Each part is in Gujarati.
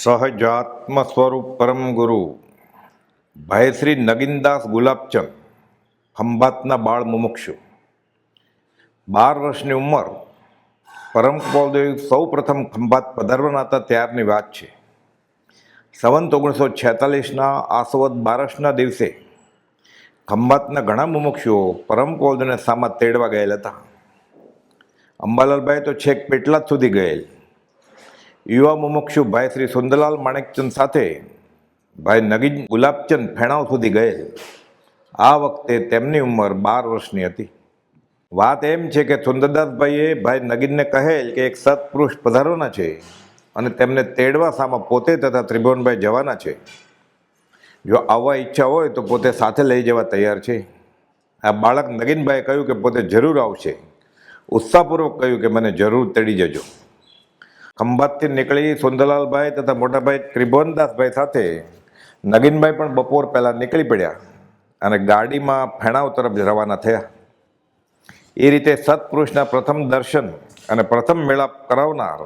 સહજાત્મ સ્વરૂપ પરમ ગુરુ ભાઈશ્રી નગીનદાસ ગુલાબચંદ ખંભાતના બાળ મુમુક્ષુ બાર વર્ષની ઉંમર પરમ કૃપાલદેવ સૌ પ્રથમ ખંભાત પધારવાના હતા ત્યારની વાત છે સંવંત ઓગણીસો છેતાલીસના આસવદ બારસના દિવસે ખંભાતના ઘણા મુમુક્ષુઓ પરમ કૃપાલદેવને સામા તેડવા ગયેલા હતા અંબાલાલભાઈ તો છેક પેટલાદ સુધી ગયેલ યુવા મુમુક્ષુ ભાઈ શ્રી સુંદરલાલ માણેકચંદ સાથે ભાઈ નગીન ગુલાબચંદ ફેણાવ સુધી ગયેલ. આ વખતે તેમની ઉંમર બાર વર્ષની હતી. વાત એમ છે કે સુંદરદાસભાઈએ ભાઈ નગીનને કહેલ કે એક સત્પુરુષ પધારવાના છે અને તેમને તેડવા સામા પોતે તથા ત્રિભુવનભાઈ જવાના છે. જો આવવા ઈચ્છા હોય તો પોતે સાથે લઈ જવા તૈયાર છે. આ બાળક નગીનભાઈએ કહ્યું કે પોતે જરૂર આવશે. ઉત્સાહપૂર્વક કહ્યું કે મને જરૂર તેડી જજો. ખંભાતથી નીકળી સુંદરલાલભાઈ તથા મોટાભાઈ ત્રિભુવનદાસભાઈ સાથે નગીનભાઈ પણ બપોર પહેલાં નીકળી પડ્યા અને ગાડીમાં ફેણાવ તરફ રવાના થયા. એ રીતે સત્પુરુષના પ્રથમ દર્શન અને પ્રથમ મેળાપ કરાવનાર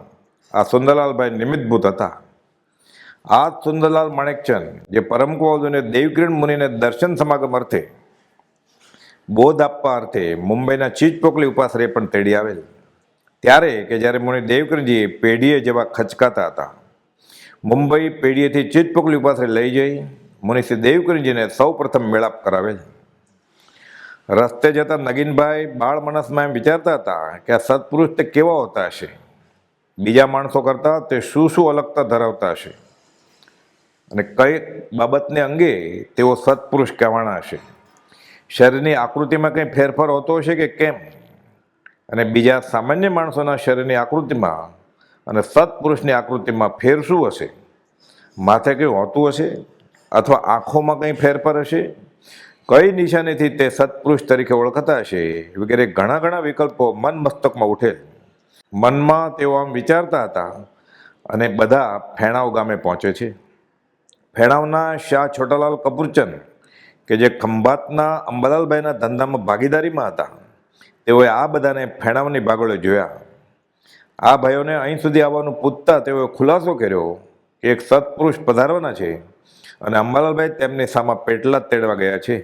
આ સુંદરલાલભાઈ નિમિત્તભૂત હતા. આ સુંદરલાલ માણેકચંદ, જે પરમ કુવાદુને દેવકિરણ મુનિને દર્શન સમાગમ અર્થે, બોધ આપવા અર્થે મુંબઈના ચીજ પોકલી ઉપાસરે પણ તેડી આવેલ. ત્યારે કે જ્યારે મને દેવકરજી પેઢીએ જેવા ખચકાતા હતા, મુંબઈ પેઢીએથી ચીજપોકલી પાસે લઈ જઈ મુનિશ્રી દેવકરજીને સૌ પ્રથમ મેળાપ કરાવેલ રસ્તે જતા નગીનભાઈ બાળ માણસમાં એમ વિચારતા હતા કે આ સત્પુરુષ તે કેવા હોતા હશે? બીજા માણસો કરતાં તે શું શું અલગતા ધરાવતા હશે? અને કઈ બાબતને અંગે તેઓ સત્પુરુષ કહેવાના હશે? શરીરની આકૃતિમાં કંઈ ફેરફાર હોતો હશે કે કેમ? અને બીજા સામાન્ય માણસોના શરીરની આકૃતિમાં અને સત્પુરુષની આકૃતિમાં ફેર શું હશે? માથે કંઈ હોતું હશે અથવા આંખોમાં કંઈ ફેરફાર હશે? કઈ નિશાનીથી તે સત્પુરુષ તરીકે ઓળખાતા હશે? વગેરે ઘણા ઘણા વિકલ્પો મન મસ્તકમાં ઉઠેલ. મનમાં તેઓ આમ વિચારતા હતા અને બધા ફેણાવ ગામે પહોંચે છે. ફેણાવના શાહ છોટાલાલ કપૂરચંદ, કે જે ખંભાતના અંબાલાલભાઈના ધંધામાં ભાગીદારીમાં હતા તેઓએ આ બધાને ફેણાવની ભાગોળે જોયા. આ ભાઈઓને અહીં સુધી આવવાનું પૂછતા તેઓએ ખુલાસો કર્યો કે એક સત્પુરુષ પધારવાના છે અને અંબાલાલભાઈ તેમની સામા પેટલા જ તેડવા ગયા છે.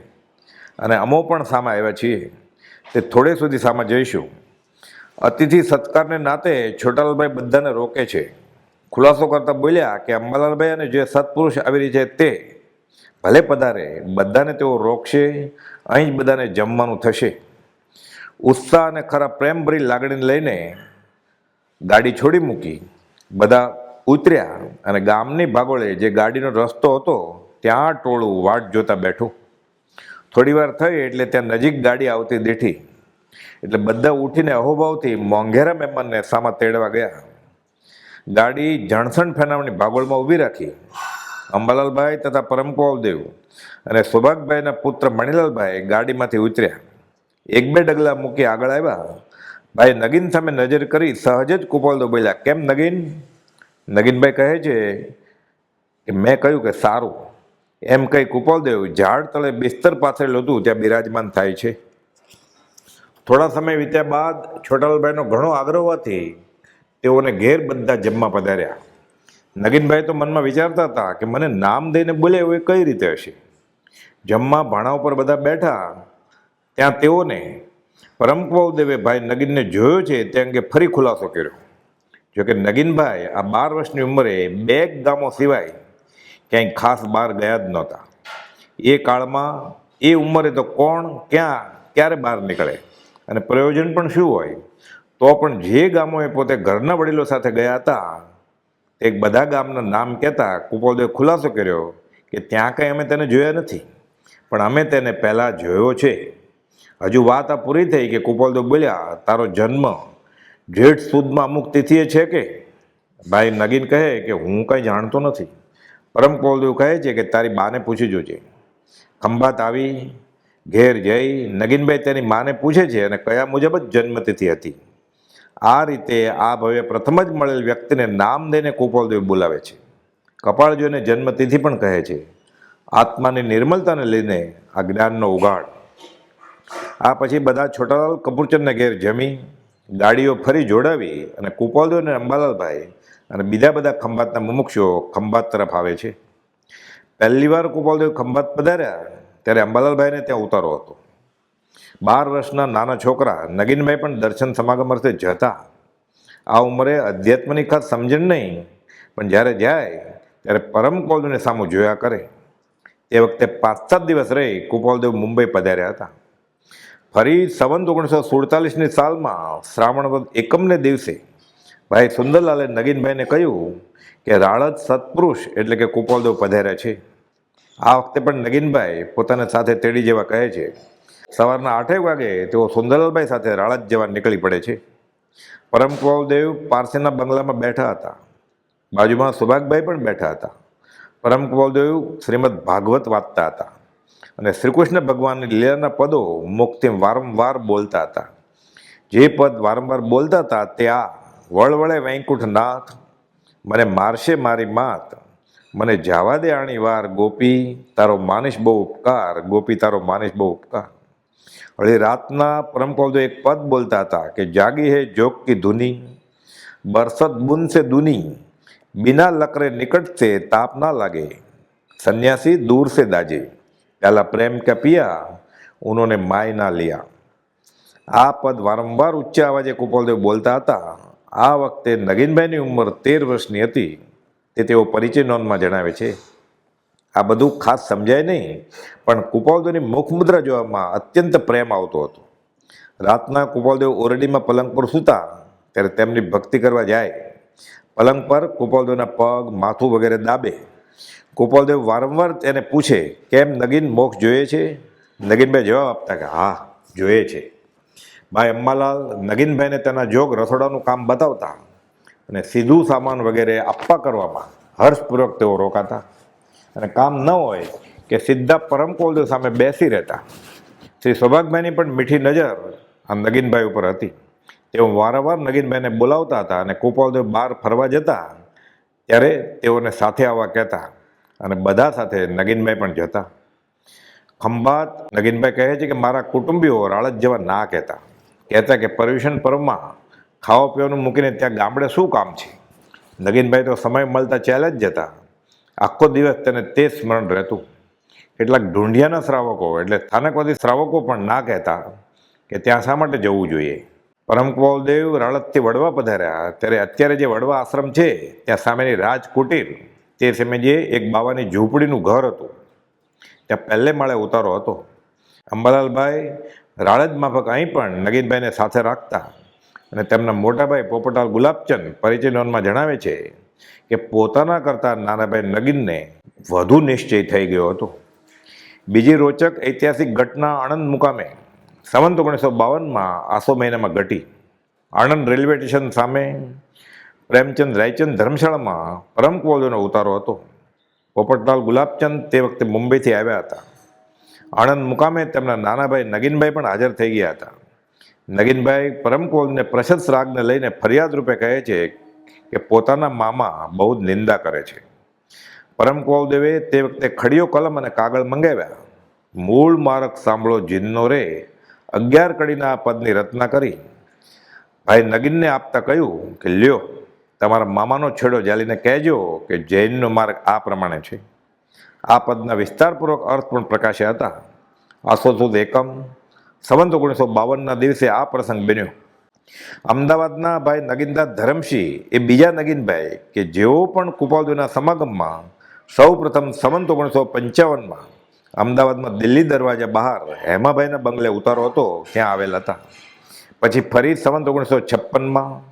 અને અમો પણ સામા આવ્યા છીએ. તે થોડે સુધી સામા જઈશું. અતિથિ સત્કારને નાતે છોટાલાલભાઈ બધાને રોકે છે. ખુલાસો કરતા બોલ્યા કે અંબાલાલભાઈ અને જે સત્પુરુષ આવી રહી છે તે ભલે પધારે, બધાને તેઓ રોકશે, અહીં જ બધાને જમવાનું થશે. ઉત્સાહ અને ખરા પ્રેમભરી લાગણીને લઈને ગાડી છોડી મૂકી બધા ઉતર્યા અને ગામની ભાગોળે જે ગાડીનો રસ્તો હતો, ત્યાં ટોળું વાટ જોતા બેઠું. થોડી વાર થઈ એટલે ત્યાં નજીક ગાડી આવતી દેઠી એટલે બધા ઉઠીને અહોભાવથી મોંઘેરા મહેમાનને સામા તેડવા ગયા. ગાડી જણસણ ફેનાવની ભાગોળમાં ઊભી રાખી. અંબાલાલભાઈ તથા પરમકુવાલદેવ અને સુભાગભાઈના પુત્ર મણિલાલભાઈ ગાડીમાંથી ઉતર્યા. એક બે ડગલા મૂકી આગળ આવ્યા. ભાઈ, નગીન સામે નજર કરી સહજ જ કુપાલદો બોલ્યા, કેમ નગીન? નગીનભાઈ કહે છે કે, મેં કહ્યું કે સારું. એમ કહી કુપાલદેવ ઝાડ તળે બિસ્તર પાથરેલું હતું ત્યાં બિરાજમાન થાય છે. થોડા સમય વીત્યા બાદ છોટાલાલભાઈનો ઘણો આગ્રહ હોવાથી તેઓને ઘેર બધા જમવા પધાર્યા. નગીનભાઈ તો મનમાં વિચારતા હતા કે, મને નામ દઈને બોલે એવું કઈ રીતે હશે? જમવા, ભાણા ઉપર બધા બેઠા ત્યાં તેઓને પરમકુવાદેવે ભાઈ નગીનને જોયો છે તે અંગે ફરી ખુલાસો કર્યો. જોકે નગીનભાઈ આ બાર વર્ષની ઉંમરે બે ગામો સિવાય ક્યાંય ખાસ બહાર ગયા જ નહોતા. એ કાળમાં એ ઉંમરે તો કોણ, ક્યાં, ક્યારે બહાર નીકળે અને પ્રયોજન પણ શું હોય? તો પણ જે ગામોએ પોતે ઘરના વડીલો સાથે ગયા હતા, તે બધા ગામના નામ કહેતા કુપોલદેવ ખુલાસો કર્યો કે ત્યાં કંઈ અમે તેને જોયા નથી. પણ અમે તેને પહેલાં જોયો છે. હજુ વાત આ પૂરી થઈ કે કુપોલદેવ બોલ્યા, તારો જન્મ જેઠ સુદમાં અમુક તિથિએ છે કે? ભાઈ નગીન કહે કે હું કંઈ જાણતો નથી. પરમ કુપોલદેવ કહે છે કે તારી બાને પૂછી જોજે. ખંભાત આવી, ઘેર જઈ, નગીનભાઈ તેની માને પૂછે છે અને કયા મુજબ જ જન્મતિથિ હતી. આ રીતે આ ભવ્ય પ્રથમ જ મળેલ વ્યક્તિને નામ દઈને કુપોલદેવ બોલાવે છે. કપાળ જોઈને જન્મતિથિ પણ કહે છે. આત્માની નિર્મલતાને લઈને આ જ્ઞાનનો ઉગાડ આ પછી બધા છોટાલાલ કપૂરચંદને ઘેર જમી, ગાડીઓ ફરી જોડાવી અને કુપાલદેવ અને અંબાલાલભાઈ અને બીજા બધા ખંભાતના મુમુક્ષો ખંભાત તરફ આવે છે. પહેલી વાર ગોપાલદેવ ખંભાત પધાર્યા ત્યારે અંબાલાલભાઈને ત્યાં ઉતારો હતો. બાર વર્ષના નાના છોકરા નગીનભાઈ પણ દર્શન સમાગમ અર્થે જતા. આ ઉંમરે અધ્યાત્મની ખાસ સમજણ નહીં, પણ જ્યારે જાય ત્યારે પરમ કૌલદેવને સામું જોયા કરે. તે વખતે પાંચ સાત દિવસ રહી કુપાલદેવ મુંબઈ પધાર્યા હતા. ફરી સંવંત ઓગણીસો સુડતાલીસની સાલમાં શ્રાવણ વદ એકમને દિવસે ભાઈ સુંદરલાલે નગીનભાઈને કહ્યું કે રાળદ સત્પુરુષ એટલે કે કુપાલદેવ પધાર્યા છે. આ વખતે પણ નગીનભાઈ પોતાને સાથે તેડી જેવા કહે છે. સવારના આઠેક વાગે તેઓ સુંદરલાલભાઈ સાથે રાળદ જેવા નીકળી પડે છે. પરમ કુપાલદેવ પારસીના બંગલામાં બેઠા હતા. બાજુમાં સુભાગભાઈ પણ બેઠા હતા. પરમ કુપાલદેવ શ્રીમદ ભાગવત વાંચતા હતા. અને શ્રીકૃષ્ણ ભગવાનની લીલાના પદો મુક્તિ વારંવાર બોલતા હતા. જે પદ વારંવાર બોલતા હતા તે આ વળવળે વૈકુંઠનાથ મને મારશે મારી માત, મને જાવા દે આણી વાર, ગોપી, તારો માનીશ બહુ ઉપકાર, ગોપી, તારો માનીશ બહુ ઉપકાર. વળી રાતના પરમ એક પદ બોલતા હતા કે, જાગી હે જોગ કી ધૂની, બરસત બુન સે દુની, બિના લકરે નિકટ સે તાપ ના લાગે, સંન્યાસી દૂર સે દાજે. प्याला प्रेम का पिया उन्होंने माय ना लिया આ પદ વારંવાર ઉચ્ચ અવાજે કુપાલદેવ બોલતા હતા આ વખતે નગીનભાઈની ઉંમર તેર વર્ષની હતી તે તેઓ પરિચય નોંધમાં જણાવે છે આ બધું ખાસ સમજાય નહીં પણ કુપાલદેવની મુખમુદ્રા જોવામાં અત્યંત પ્રેમ આવતો હતો રાતના કુપાલદેવ ઓરડીમાં પલંગ પર સૂતા ત્યારે તેમની ભક્તિ કરવા જાય પલંગ પર કુપાલદેવના પગ માથું વગેરે દાબે કુપાલદેવ વારંવાર એને પૂછે, કેમ નગીન મોક્ષ જોઈએ છે? નગીનભાઈ જવાબ આપતા કે, હા, જોઈએ છે. ભાઈ અંબાલાલ નગીનભાઈને તેના જોગ રસોડાનું કામ બતાવતા અને સીધું સામાન વગેરે આપવા કરવામાં હર્ષપૂર્વક તેઓ રોકાતા. અને કામ ન હોય કે સીધા પરમ કુલદેવ સામે બેસી રહેતા. શ્રી સૌભાગભાઈની પણ મીઠી નજર આ નગીનભાઈ ઉપર હતી. તેઓ વારંવાર નગીનભાઈને બોલાવતા હતા અને કોપાલદેવ બહાર ફરવા જતા, ત્યારે તેઓને સાથે આવવા કહેતા અને બધા સાથે નગીનભાઈ પણ જતા ખંભાત નગીનભાઈ કહે છે કે મારા કુટુંબીઓ રાળજ જેવા ના કહેતા. કહેતા કે પર્યુષણ પર્વમાં ખાવા પીવાનું મૂકીને ત્યાં ગામડે શું કામ છે? નગીનભાઈ તો સમય મળતા ચાલે જ જતા. આખો દિવસ તેને તે સ્મરણ રહેતું. કેટલાક ઢૂંઢિયાના શ્રાવકો એટલે સ્થાનકવાદી શ્રાવકો પણ ના કહેતા કે ત્યાં શા માટે જવું જોઈએ? પરમ કુવાલદેવ રાળતથી વડવા પધાર્યા. ત્યારે અત્યારે જે વડવા આશ્રમ છે, ત્યાં સામેની રાજ કુટીર તે સમયે એક બાવાની ઝૂંપડીનું ઘર હતું, ત્યાં પહેલે માળે ઉતારો હતો. અંબાલાલભાઈ રાળજ માફક અહીં પણ નગીનભાઈને સાથે રાખતા અને તેમના મોટાભાઈ પોપટાલ ગુલાબચંદ પરિચય જણાવે છે કે પોતાના કરતાં નાનાભાઈ નગીનને વધુ નિશ્ચય થઈ ગયો હતો. બીજી રોચક ઐતિહાસિક ઘટના આણંદ મુકામે સંવંત ઓગણીસો બાવનમાં આસો મહિનામાં ઘટી. આણંદ રેલવે સ્ટેશન સામે પ્રેમચંદ રાયચંદ ધર્મશાળામાં પરમ કુવલદેવનો ઉતારો હતો. પોપટલાલ ગુલાબચંદ તે વખતે મુંબઈથી આવ્યા હતા. આણંદ મુકામે તેમના નાનાભાઈ નગીનભાઈ પણ હાજર થઈ ગયા હતા. નગીનભાઈ પરમ કુવલને પ્રશસ્ત રાગને લઈને ફરિયાદ રૂપે કહે છે કે પોતાના મામા બહુ જ નિંદા કરે છે. પરમ કુવલદેવે તે વખતે ખડીયો કલમ અને કાગળ મંગાવ્યા. મૂળ મારક સાંભળો જીનનો રે, અગિયાર કડીના પદની રચના કરી. ભાઈ નગીનને આપતા કહ્યું કે લ્યો તમારા મામાનો છેડો જાલીને કહેજો કે જૈનનો માર્ગ આ પ્રમાણે છે. આ પદના વિસ્તારપૂર્વક અર્થ પણ પ્રકાશ્યા હતા. આસો સુદ એકમ, સંવંત ઓગણીસો બાવનના દિવસે આ પ્રસંગ બન્યો. અમદાવાદના ભાઈ નગીનદાસ ધરમસિંહ એ બીજા નગીનભાઈ કે જેઓ પણ કુપાલદેવના સમાગમમાં સૌ પ્રથમ સંવંત ઓગણીસો પંચાવનમાં અમદાવાદમાં દિલ્હી દરવાજા બહાર હેમાભાઈના બંગલે ઉતારો હતો, ત્યાં આવેલા હતા. પછી ફરી સંવંત ઓગણીસો છપ્પનમાં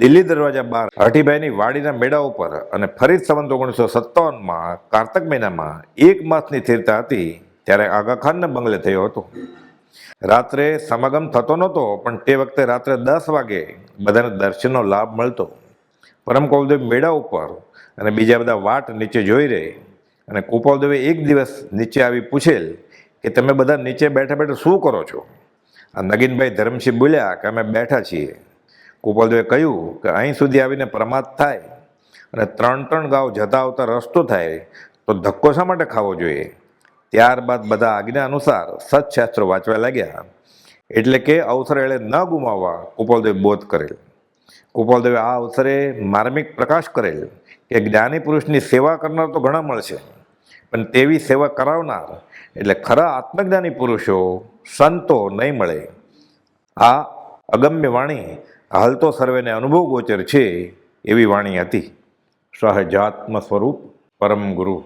દિલ્હી દરવાજા બહાર હઠીભાઈની વાડીના મેળા ઉપર અને ફરી સંવંત ઓગણીસો સત્તાવનમાં કારતક મહિનામાં એક માસની સ્થિરતા હતી, ત્યારે આગાખાનના બંગલે થયો હતો. રાત્રે સમાગમ થતો નહોતો, પણ તે વખતે રાત્રે દસ વાગે બધાને દર્શનનો લાભ મળતો. પરમ કૌલદેવ મેળા ઉપર અને બીજા બધા વાટ નીચે જોઈ રહે અને કુપાલદેવે એક દિવસ નીચે આવી પૂછેલ કે તમે બધા નીચે બેઠા બેઠા શું કરો છો? આ નગીનભાઈ ધરમસિંહ બોલ્યા કે અમે બેઠા છીએ. ગોપાલદેવે કહ્યું કે અહીં સુધી આવીને પ્રમાદ થાય અને ત્રણ ત્રણ ગાઉ જતા આવતા રસ્તો થાય તો ધક્કો શા માટે ખાવો જોઈએ? ત્યારબાદ બધા આજ્ઞા અનુસાર સત્શાસ્ત્રો વાંચવા લાગ્યા. એટલે કે અવસર એળે ન ગુમાવવા ગોપાલદેવ બોધ કરેલ. ગોપાલદેવે આ અવસરે માર્મિક પ્રકાશ કરેલ કે જ્ઞાની પુરુષની સેવા કરનાર તો ઘણા મળશે. પણ તેવી સેવા કરાવનાર એટલે ખરા આત્મજ્ઞાની પુરુષો સંતો નહીં મળે. આ અગમ્ય વાણી હાલ તો સર્વેને અનુભવ ગોચર છે એવી વાણી હતી. સહજાત્મ સ્વરૂપ પરમ ગુરુ.